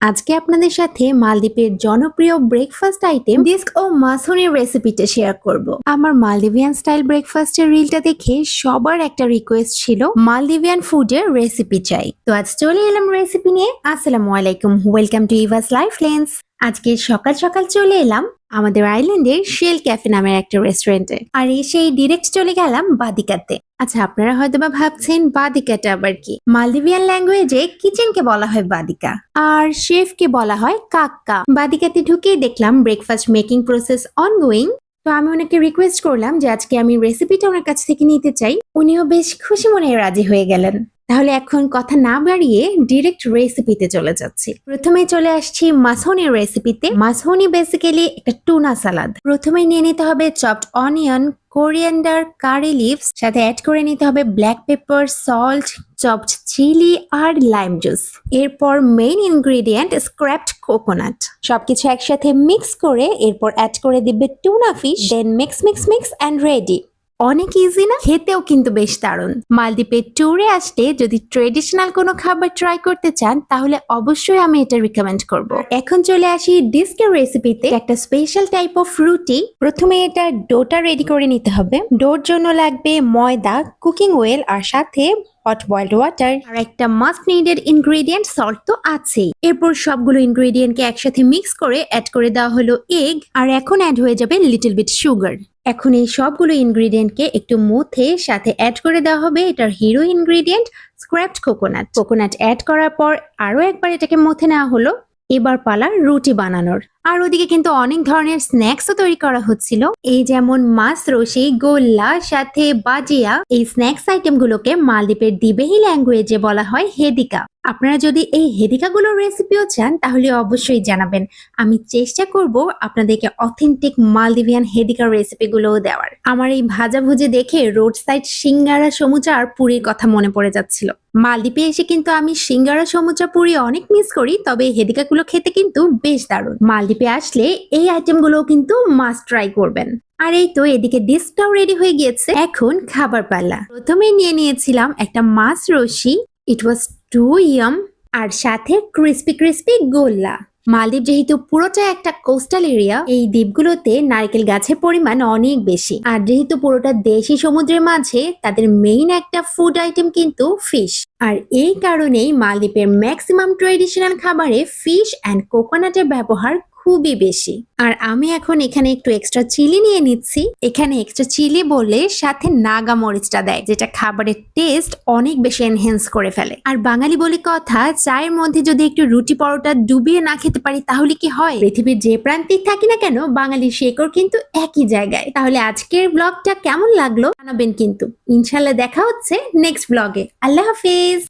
আজকে আপনাদের সাথে মালদ্বীপের জনপ্রিয় ব্রেকফাস্ট আইটেম ডিস্ক ও মাসনের রেসিপিটা শেয়ার করব। আমার মালদ্বীপিয়ান স্টাইল ব্রেকফাস্টের রিলটা দেখে সবার একটা রিকোয়েস্ট ছিল মালদ্বীপিয়ান ফুডের রেসিপি চাই। তো আজ চলে এলাম রেসিপি নিয়ে। আসসালামু আলাইকুম। Welcome to Eva's life lens আজকে সকাল সকাল চলে এলাম আমাদের আইল্যান্ডের শেল ক্যাফে নামের একটা রেস্টুরেন্টে আর এসেই ডিরেক্ট চলে গেলাম বাদিকাতে। আচ্ছা আপনারা হয়তো বা ভাবছেন বাদিকাটা আবার কি? মালদ্বীপিয়ান ল্যাঙ্গুয়েজে কিচেনকে বলা হয় বাদিকা আর শেফকে বলা হয় কাক্কা। বাদিকাতে ঢুকেই দেখলাম ব্রেকফাস্ট মেকিং প্রসেস অনগোয়িং তো আমি ওনাকে রিকোয়েস্ট করলাম যে আজকে আমি রেসিপিটা ওনার কাছ থেকে নিতে চাই। উনিও বেশ খুশি মনে রাজি হয়ে গেলেন। তাহলে এখন কথা না বাড়িয়ে ডিরেক্ট রেসিপিতে চলে যাচ্ছি। প্রথমে চলে আসছি মাসহনির রেসিপিতে মাসহনি বেসিক্যালি একটা টুনা সালাদ প্রথমে নিয়ে নিতে হবে chopped onion coriander curry leaves সাথে অ্যাড করে নিতে হবে black pepper salt chopped chilli আর লাইম জুস এরপর মেইন ইনগ্রেডিয়েন্ট স্ক্র্যাপড কোকোনাট সবকিছু একসাথে মিক্স করে এরপর অ্যাড করে দিবে tuna fish then mix mix mix and ready অনেক ইজি না? খেতেও কিন্তু বেশ দারুণ। মালদ্বীপের ট্যুরে আসলে যদি ট্রেডিশনাল কোনো খাবার ট্রাই করতে চান, তাহলে অবশ্যই আমি এটা রিকমেন্ড করব। এখন চলে আসি ডিস্কের রেসিপিতে একটা স্পেশাল টাইপ অফ রুটি প্রথমে এটা ডোটা রেডি করে নিতে হবে। ডোর জন্য লাগবে ময়দা কুকিং ওয়েল আর সাথে হট বয়েলড ওয়াটার আর একটা মাস্ট নিডেড ইনগ্রেডিয়েন্ট সল্ট তো আছেই। এরপর সবগুলো ইনগ্রেডিয়েন্টকে একসাথে মিক্স করে অ্যাড করে দেওয়া হলো এগ আর এখন অ্যাড হয়ে যাবে লিটল বিট সুগার এখন এই সবগুলো ইনগ্রেডিয়েন্টকে একটু মুথে সাথে অ্যাড করে দেওয়া হবে। এটার hero ingredient scraped coconut coconut add করার পর আরও একবার এটাকে মুথে নেওয়া হলো। এবার পালা রুটি বানানোর। আর ওদিকে কিন্তু অনেক ধরনের স্ন্যাক্সও তৈরি করা হচ্ছিল। এই যেমন মাছ রসি গোল্লা, সাথে বাজিয়া, এই স্ন্যাক্স আইটেমগুলোকে মালদ্বীপের দিবেহি ল্যাঙ্গুয়েজে বলা হয় হেদিকা। আপনারা যদি এই হেদিকাগুলোর রেসিপিও চান, তাহলে অবশ্যই জানাবেন। আমি চেষ্টা করব আপনাদেরকে অথেন্টিক মালদিভিয়ান হেদিকার রেসিপিগুলোও দেওয়ার। আমার এই ভাজা ভুজে দেখে রোড সাইড সিঙ্গারা সমুচা আর পুরীর কথা মনে পড়ে যাচ্ছিল। মালদ্বীপে এসে কিন্তু আমি সিঙ্গারা সমুচা, পুরি অনেক মিস করি, তবে হেদিকাগুলো খেতে কিন্তু বেশ দারুণ। মালদ্বীপে আসলে এই আইটেমগুলোও কিন্তু মাস্ট ট্রাই করবেন। আর এই তো এদিকে ডিশটাও রেডি হয়ে গিয়েছে। এখন খাবার পাল্লা প্রথমে নিয়ে নিয়েছিলাম একটা মাছ রশি ইট ওয়াজ টু ইয়াম আর সাথে ক্রিস্পি ক্রিস্পি গোল্লা। মালদ্বীপ যেহেতু পুরোটা একটা কোস্টাল এরিয়া এই দ্বীপগুলোতে নারকেল গাছের পরিমাণ অনেক বেশি। আর যেহেতু পুরোটা দেশি সমুদ্রের মাঝে, তাদের মেইন একটা ফুড আইটেম কিন্তু ফিশ আর এই কারণেই মালদ্বীপের ম্যাক্সিমাম ট্রেডিশনাল খাবারে ফিশ অ্যান্ড কোকোনাটের ব্যবহার খুবই বেশি। আর আমি এখন এখানে একটু এক্সট্রা চিলি নিয়ে নিচ্ছি। এখানে এক্সট্রা চিলি বলে সাথে নাগা মরিচটা দেয়, যেটা খাবারের টেস্ট অনেক বেশি এনহেন্স করে ফেলে। আর বাঙালি বলে কথা, চায়ের মধ্যে যদি একটু রুটি পরোটা ডুবিয়ে না খেতে পারি, তাহলে কি হয়? পৃথিবীর যে প্রান্তিক থাকি না কেন, বাঙালির শেকড় কিন্তু একই জায়গায়। তাহলে আজকের ব্লগটা কেমন লাগল? জানাবেন কিন্তু। ইনশাল্লাহ দেখা হচ্ছে নেক্সট ব্লগে আল্লাহ হাফিজ!